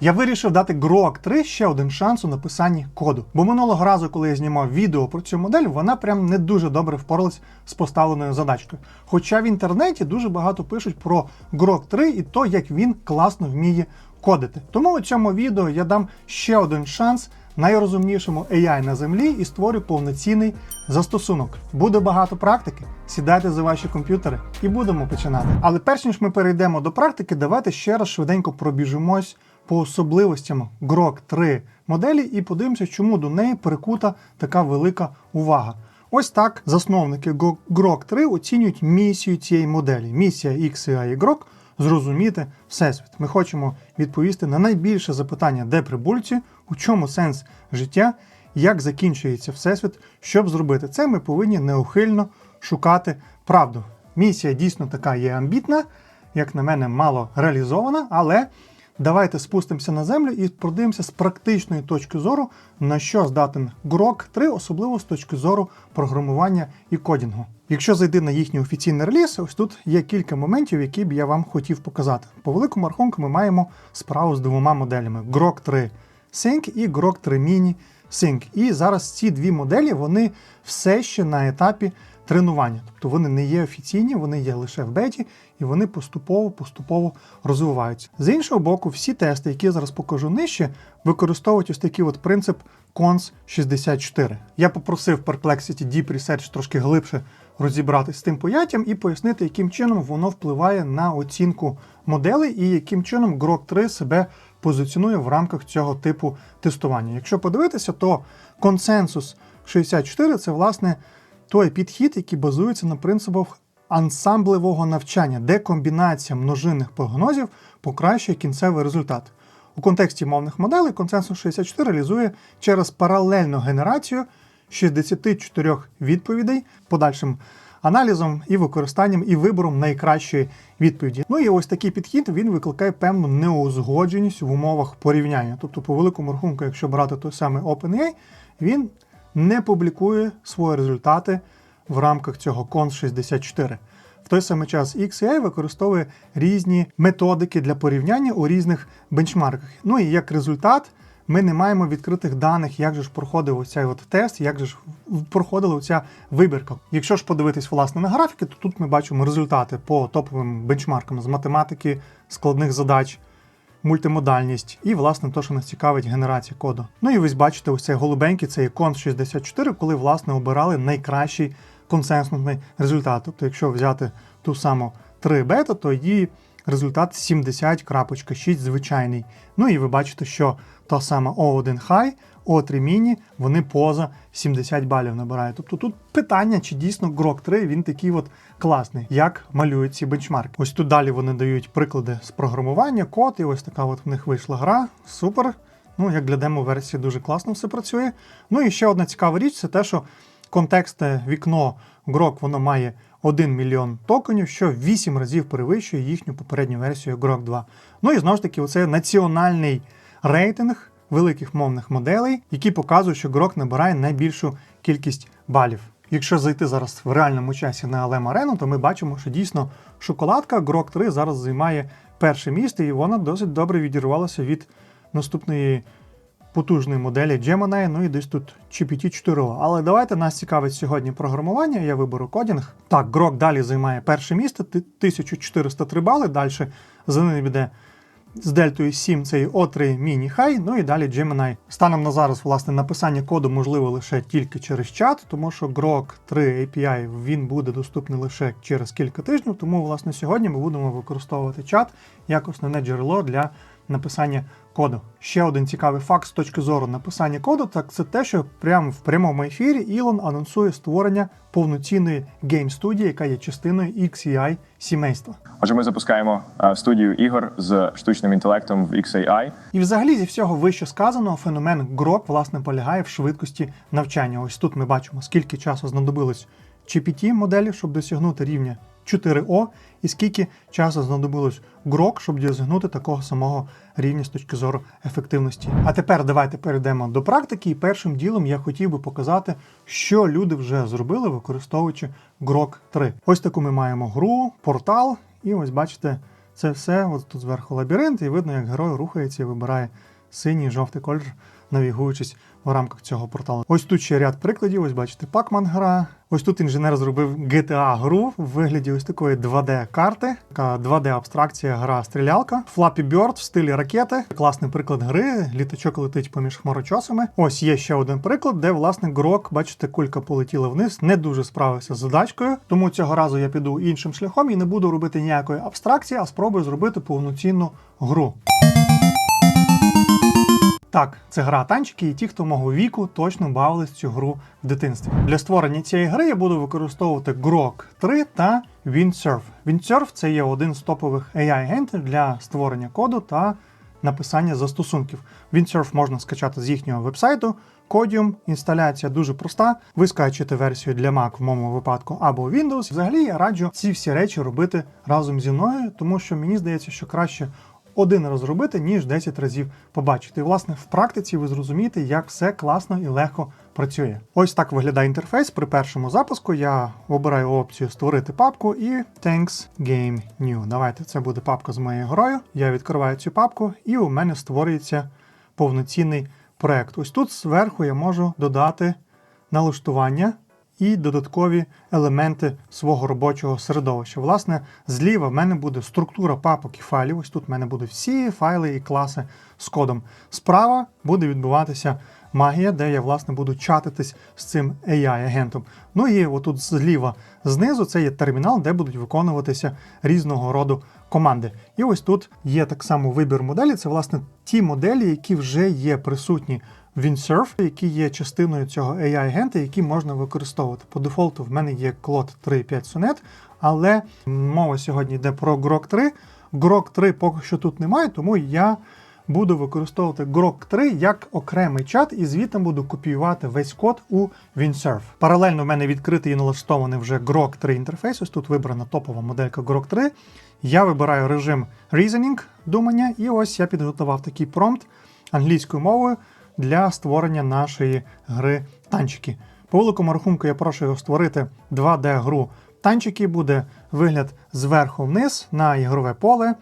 Я вирішив дати Grok 3 ще один шанс у написанні коду. Бо минулого разу, коли я знімав відео про цю модель, вона прям не дуже добре впоралась з поставленою задачкою. Хоча в інтернеті дуже багато пишуть про Grok 3 і то, як він класно вміє кодити. Тому у цьому відео я дам ще один шанс найрозумнішому AI на землі і створю повноцінний застосунок. Буде багато практики. Сідайте за ваші комп'ютери і будемо починати. Але перш ніж ми перейдемо до практики, давайте ще раз швиденько пробіжимось по особливостям Grok 3 моделі і подивимося, чому до неї перекута така велика увага. Ось так засновники Grok 3 оцінюють місію цієї моделі. Місія XAI Grok зрозуміти Всесвіт. Ми хочемо відповісти на найбільше запитання, де прибульці, у чому сенс життя, як закінчується Всесвіт. Щоб зробити це, ми повинні неухильно шукати правду. Місія дійсно така є амбітна, як на мене, мало реалізована, але давайте спустимося на землю і подивимося з практичної точки зору, на що здатен Grok 3, особливо з точки зору програмування і кодінгу. Якщо зайти на їхній офіційний реліз, ось тут є кілька моментів, які б я вам хотів показати. По великому рахунку ми маємо справу з двома моделями: Grok 3 Sync і Grok 3 Mini Sync. І зараз ці дві моделі вони все ще на етапі тренування. Тобто вони не є офіційні, вони є лише в беті, і вони поступово-поступово розвиваються. З іншого боку, всі тести, які я зараз покажу нижче, використовують ось такий от принцип CONS 64. Я попросив Perplexity Deep Research трошки глибше розібратися з тим поняттям і пояснити, яким чином воно впливає на оцінку моделей і яким чином Grok 3 себе позиціонує в рамках цього типу тестування. Якщо подивитися, то консенсус 64 це власне той підхід, який базується на принципах ансамблевого навчання, де комбінація множинних прогнозів покращує кінцевий результат. У контексті мовних моделей консенсус 64 реалізує через паралельну генерацію 64 відповідей подальшим аналізом і використанням і вибором найкращої відповіді. Ну і ось такий підхід він викликає певну неузгодженість в умовах порівняння. Тобто, по великому рахунку, якщо брати той самий OpenAI, він не публікує свої результати в рамках цього CONS 64. В той самий час XAI використовує різні методики для порівняння у різних бенчмарках. Ну і як результат, ми не маємо відкритих даних, як же ж проходив оцей от тест, як же ж проходила оця вибірка. Якщо ж подивитись власне на графіки, то тут ми бачимо результати по топовим бенчмаркам з математики, складних задач, мультимодальність і, власне, то, що нас цікавить, генерація коду. Ну і ви бачите, ось цей голубенький, це кон 64, коли власне обирали найкращий консенсусний результат. Тобто, якщо взяти ту саму 3 бета, то її результат 70.6 звичайний. Ну і ви бачите, що та сама O1 High, O3 Mini, вони поза 70 балів набирають. Тобто тут питання, чи дійсно Grok 3 він такий от класний, як малюють ці бенчмарки. Ось тут далі вони дають приклади з програмування, код, і ось така от в них вийшла гра. Супер. Ну, як для демо-версії дуже класно все працює. Ну і ще одна цікава річ це те, що контекстне вікно Grok воно має 1 мільйон токенів, що 8 разів перевищує їхню попередню версію Grok 2. Ну і знову ж таки, оце національний рейтинг великих мовних моделей, який показує, що Grok набирає найбільшу кількість балів. Якщо зайти зараз в реальному часі на LM Arena, то ми бачимо, що дійсно шоколадка Grok 3 зараз займає перше місце, і вона досить добре відірвалася від наступної потужної моделі Gemini, ну і десь тут GPT-4. Але давайте нас цікавить сьогодні програмування. Я виберу кодінг. Так, Grok далі займає перше місце, 1403 бали. Далі за ним йде з дельтою 7 цей O3 Mini High, ну і далі Gemini. Станом на зараз, власне, написання коду можливо лише тільки через чат, тому що Grok 3 API він буде доступний лише через кілька тижнів. Тому, власне, сьогодні ми будемо використовувати чат як основне джерело для написання коду. Ще один цікавий факт з точки зору написання коду, так це те, що прямо в прямому ефірі Ілон анонсує створення повноцінної гейм-студії, яка є частиною XEI сімейства. Отже, ми запускаємо е, студію ігор з штучним інтелектом в XAI. І взагалі зі всього вище сказаного феномен Grok власне полягає в швидкості навчання. Ось тут ми бачимо, скільки часу знадобилось GPT моделі, щоб досягнути рівня 4O, і скільки часу знадобилось Grok, щоб досягнути такого самого рівня з точки зору ефективності. А тепер давайте перейдемо до практики. І першим ділом я хотів би показати, що люди вже зробили, використовуючи Grok 3. Ось таку ми маємо гру, портал, і ось бачите Це все, от тут зверху лабіринт, і видно, як герой рухається і вибирає синій, жовтий колір, навігуючись в рамках цього порталу. Ось тут ще ряд прикладів. Ось бачите, Pac-Man гра. Ось тут інженер зробив GTA гру в вигляді ось такої 2D-карти, така 2D-абстракція гра стрілялка. Flappy Bird в стилі ракети. Класний приклад гри. Літачок летить поміж хмарочосами. Ось є ще один приклад, де власне грок, бачите, кулька полетіла вниз, не дуже справився з задачкою. Тому цього разу я піду іншим шляхом і не буду робити ніякої абстракції, а спробую зробити повноцінну гру. Так, це гра танчики, і ті, хто мого віку, точно бавились цю гру в дитинстві. Для створення цієї гри я буду використовувати Grok 3 та Windsurf. Windsurf – це є один з топових AI-агентів для створення коду та написання застосунків. Windsurf можна скачати з їхнього вебсайту. Codium, інсталяція дуже проста. Ви скачуєте версію для Mac в моєму випадку або Windows. Взагалі я раджу ці всі речі робити разом зі мною, тому що мені здається, що краще один раз робити, ніж 10 разів побачити. І, власне, в практиці ви зрозумієте, як все класно і легко працює. Ось так виглядає інтерфейс. При першому запуску я обираю опцію Створити папку і Thanks Game New. Давайте це буде папка з моєю грою. Я відкриваю цю папку, і у мене створюється повноцінний проект. Ось тут зверху я можу додати налаштування і додаткові елементи свого робочого середовища. Власне, зліва в мене буде структура папок і файлів. Ось тут в мене будуть всі файли і класи з кодом. Справа буде відбуватися магія, де я власне буду чатитись з цим AI-агентом. Ну і отут зліва знизу це є термінал, де будуть виконуватися різного роду команди. І ось тут є так само вибір моделі. Це власне ті моделі, які вже є присутні Windsurf, який є частиною цього AI-агента, які можна використовувати. По дефолту в мене є Claude 3.5 Sonnet, але мова сьогодні йде про Grok 3. Grok 3 поки що тут немає, тому я буду використовувати Grok 3 як окремий чат, і звідти буду копіювати весь код у Windsurf. Паралельно в мене відкритий і налаштований вже Grok 3 інтерфейс. Ось тут вибрана топова моделька Grok 3. Я вибираю режим Reasoning думання, і ось я підготував такий промпт англійською мовою для створення нашої гри танчики. По великому рахунку я прошу його створити 2D-гру. Танчики буде вигляд зверху вниз на ігрове поле.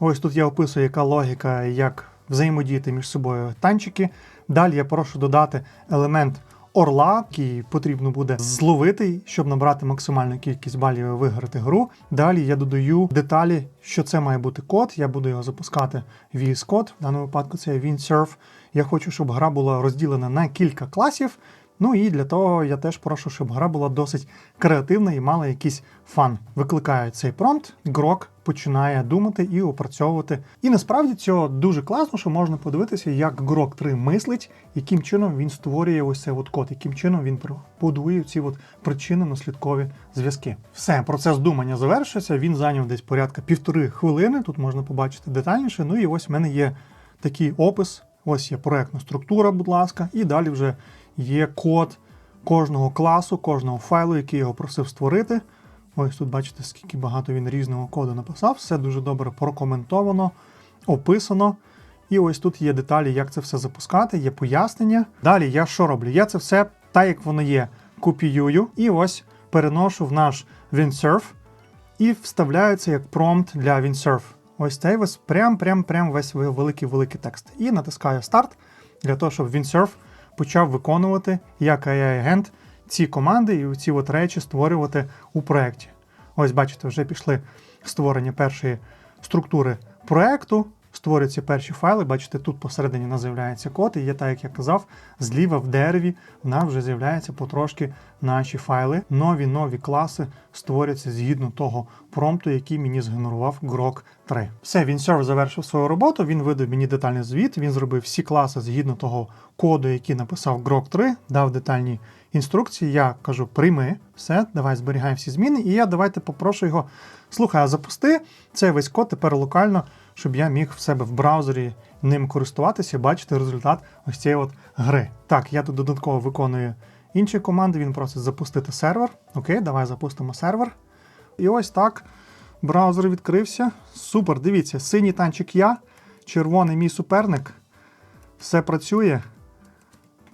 Ось тут я описую, яка логіка, як взаємодіяти між собою танчики. Далі я прошу додати елемент орла, який потрібно буде зловити, щоб набрати максимальну кількість балів і виграти гру. Далі я додаю деталі, що це має бути код. Я буду його запускати VS Code. В даному випадку це Windsurf. Я хочу, щоб гра була розділена на кілька класів. Ну і для того я теж прошу, щоб гра була досить креативна і мала якийсь фан. Викликаю цей промпт, Grok починає думати і опрацьовувати. І насправді цього дуже класно, що можна подивитися, як Grok 3 мислить, яким чином він створює ось цей от код, яким чином він будує ці от причинно-наслідкові зв'язки. Все, процес думання завершується. Він зайняв десь порядка півтори хвилини. Тут можна побачити детальніше. Ну і ось в мене є такий опис. Ось є проектна структура, будь ласка, і далі вже є код кожного класу, кожного файлу, який його просив створити. Ось тут бачите, скільки багато він різного коду написав. Все дуже добре прокоментовано, описано. І ось тут є деталі, як це все запускати, є пояснення. Далі я що роблю? Я це все, так як воно є, копіюю і ось переношу в наш Windsurf і вставляю це як промпт для Windsurf. Ось цей ось прям-прям-прям весь великий-великий текст. І натискаю старт для того, щоб Windsurf почав виконувати як AI-агент ці команди і ці от речі створювати у проєкті. Ось, бачите, вже пішли створення першої структури проєкту, створюються перші файли. Бачите, тут посередині у нас з'являється код, і є, так як я казав, зліва в дереві в нас вже з'являються потрошки наші файли. Нові нові класи створяться згідно того промпту, який мені згенерував Grok 3. Все, він сервер завершив свою роботу, він видав мені детальний звіт, він зробив всі класи згідно того коду, який написав Grok 3, дав детальні інструкції. Я кажу, прийми, все, давай зберігаємо всі зміни. І я давайте попрошу його. Слухай, а запусти цей весь код тепер локально, щоб я міг в себе в браузері ним користуватися і бачити результат ось цієї от гри. Так, я тут додатково виконую інші команди. Він просить запустити сервер. Окей, давай запустимо сервер. І ось так. Браузер відкрився. Супер, дивіться, синій танчик я, червоний мій суперник. Все працює.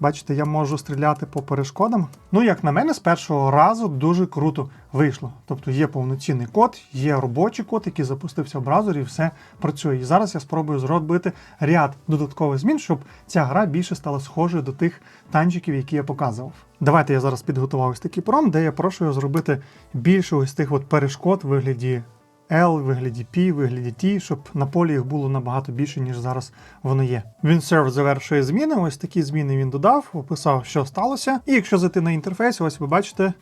Бачите, я можу стріляти по перешкодам. Ну, як на мене, з першого разу дуже круто вийшло. Тобто є повноцінний код, є робочий код, який запустився в браузері, і все працює. І зараз я спробую зробити ряд додаткових змін, щоб ця гра більше стала схожою до тих танчиків, які я показував. Давайте я зараз підготував ось такий пром, де я прошу його зробити більше ось тих от перешкод в вигляді L, вигляді P, вигляді T, щоб на полі їх було набагато більше, ніж зараз воно є. WinServe завершує зміни. Ось такі зміни він додав, описав, що сталося. І якщо зайти на інтерфейс, ось ви бачите,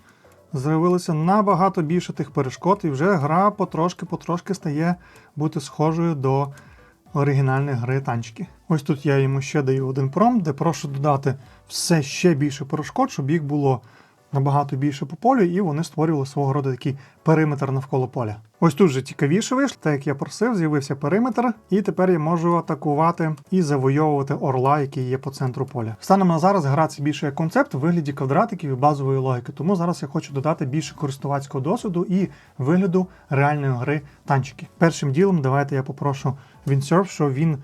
з'явилося набагато більше тих перешкод, і вже гра потрошки-потрошки стає бути схожою до оригінальної гри танчики. Ось тут я йому ще даю один пром, де прошу додати все ще більше перешкод, щоб їх було набагато більше по полю, і вони створювали свого роду такий периметр навколо поля. Ось тут вже цікавіше вийшло, так як я просив, з'явився периметр, і тепер я можу атакувати і завойовувати орла, який є по центру поля. Станом на зараз гра це більше як концепт у вигляді квадратиків і базової логіки. Тому зараз я хочу додати більше користувацького досвіду і вигляду реальної гри танчики. Першим ділом давайте я попрошу Windsurf, що він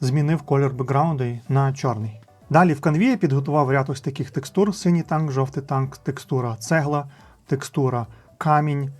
змінив колір бекграунду на чорний. Далі в канві я підготував ряд ось таких текстур: синій танк, жовтий танк, текстура цегла, текстура камінь,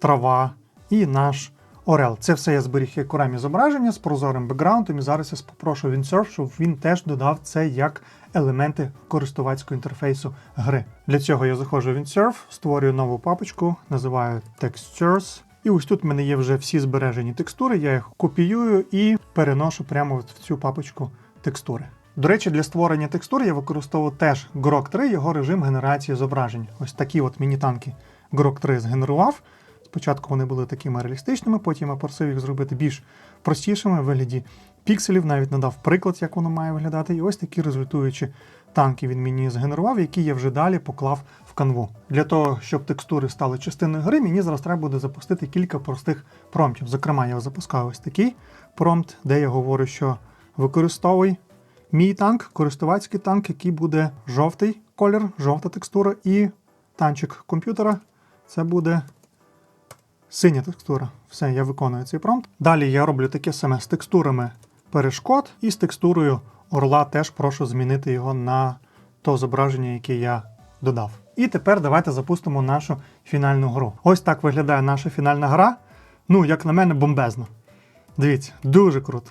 трава і наш орел. Це все я зберіг як окремі зображення з прозорим бекграундом. І зараз я попрошу Windsurf, щоб він теж додав це як елементи користувацького інтерфейсу гри. Для цього я заходжу в Windsurf, створюю нову папочку, називаю Textures. І ось тут в мене є вже всі збережені текстури, я їх копіюю і переношу прямо в цю папочку текстури. До речі, для створення текстур я використовую теж Grok 3, його режим генерації зображень. Ось такі от міні-танки Grok 3 згенерував. Спочатку вони були такими реалістичними, потім я просив їх зробити більш простішими в вигляді пікселів, навіть надав приклад, як воно має виглядати. І ось такі результуючі танки він мені згенерував, які я вже далі поклав в канву. Для того, щоб текстури стали частиною гри, мені зараз треба буде запустити кілька простих промптів. Зокрема, я запускаю ось такий промпт, де я говорю, що використовуй мій танк, користувацький танк, який буде жовтий колір, жовта текстура, і танчик комп'ютера це буде синя текстура. Все, я виконую цей промпт. Далі я роблю таке саме з текстурами перешкод і з текстурою орла теж прошу змінити його на то зображення, яке я додав. І тепер давайте запустимо нашу фінальну гру. Ось так виглядає наша фінальна гра. Ну, як на мене, бомбезно. Дивіться, дуже круто.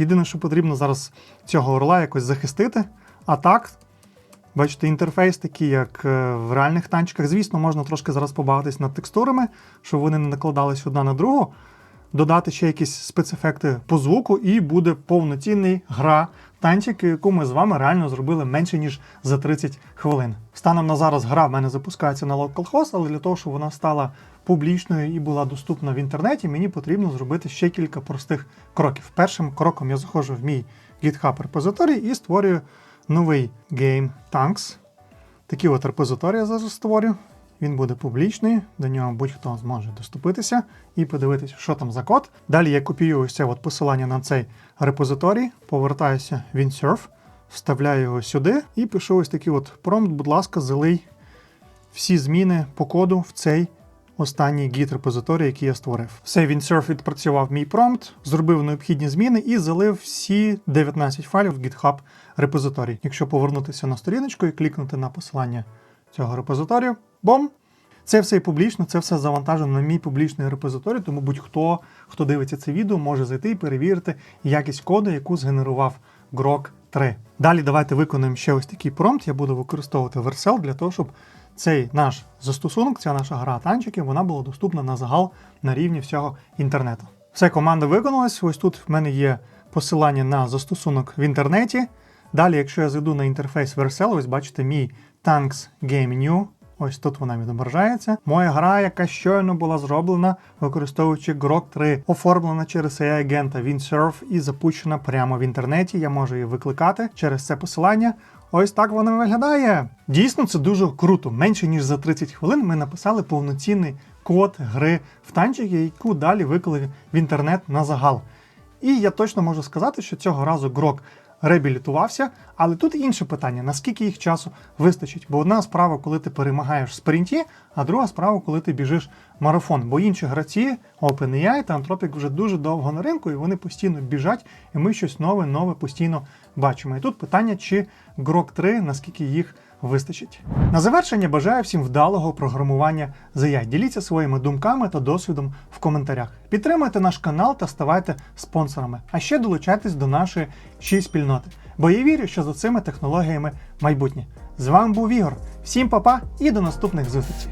Єдине, що потрібно зараз цього орла якось захистити. А так, бачите, інтерфейс такий, як е, в реальних танчиках. Звісно, можна трошки зараз побавитись над текстурами, щоб вони не накладались одна на другу. Додати ще якісь спецефекти по звуку, і буде повноцінний гра танчик, яку ми з вами реально зробили менше ніж за 30 хвилин. Станом на зараз гра в мене запускається на localhost, але для того, щоб вона стала публічною і була доступна в інтернеті, мені потрібно зробити ще кілька простих кроків. Першим кроком я заходжу в мій GitHub репозиторій і створюю новий Game Tanks. Такий от репозиторій я зараз створю. Він буде публічний, до нього будь-хто зможе доступитися і подивитися, що там за код. Далі я копіюю ось це от посилання на цей репозиторій, повертаюся в Windsurf, вставляю його сюди і пишу ось такий от промпт, будь ласка, залий всі зміни по коду в цей останній git репозиторій, який я створив. Все, Windsurf відпрацював мій промпт, зробив необхідні зміни і залив всі 19 файлів в GitHub репозиторій. Якщо повернутися на сторіночку і клікнути на посилання цього репозиторію, бом! Це все публічно, це все завантажено на мій публічний репозиторій, тому будь-хто, хто дивиться це відео, може зайти і перевірити якість коду, яку згенерував Grok 3. Далі давайте виконуємо ще ось такий промпт. Я буду використовувати Vercel для того, щоб цей наш застосунок, ця наша гра танчики, вона була доступна на загал на рівні всього інтернету. Все, команда виконалась. Ось тут в мене є посилання на застосунок в інтернеті. Далі, якщо я зайду на інтерфейс Vercel, ось бачите мій Tanks Game New. Ось тут вона відображається. Моя гра, яка щойно була зроблена, використовуючи Grok 3, оформлена через AI агента Windsurf і запущена прямо в інтернеті. Я можу її викликати через це посилання. Ось так вона виглядає. Дійсно, це дуже круто. Менше ніж за 30 хвилин ми написали повноцінний код гри в танчики, яку далі виклали в інтернет на загал. І я точно можу сказати, що цього разу Грок реабілітувався, але тут інше питання: наскільки їх часу вистачить? Бо одна справа, коли ти перемагаєш в спринті, а друга справа, коли ти біжиш марафон, бо інші гравці OpenAI та Anthropic вже дуже довго на ринку, і вони постійно біжать, і ми щось нове, нове постійно бачимо. І тут питання, чи Grok 3, наскільки їх вистачить. На завершення бажаю всім вдалого програмування ЗЯ. Діліться своїми думками та досвідом в коментарях. Підтримуйте наш канал та ставайте спонсорами. А ще долучайтесь до нашої ще спільноти. Бо я вірю, що за цими технологіями майбутнє. З вами був Ігор. Всім па-па і до наступних зустрічей.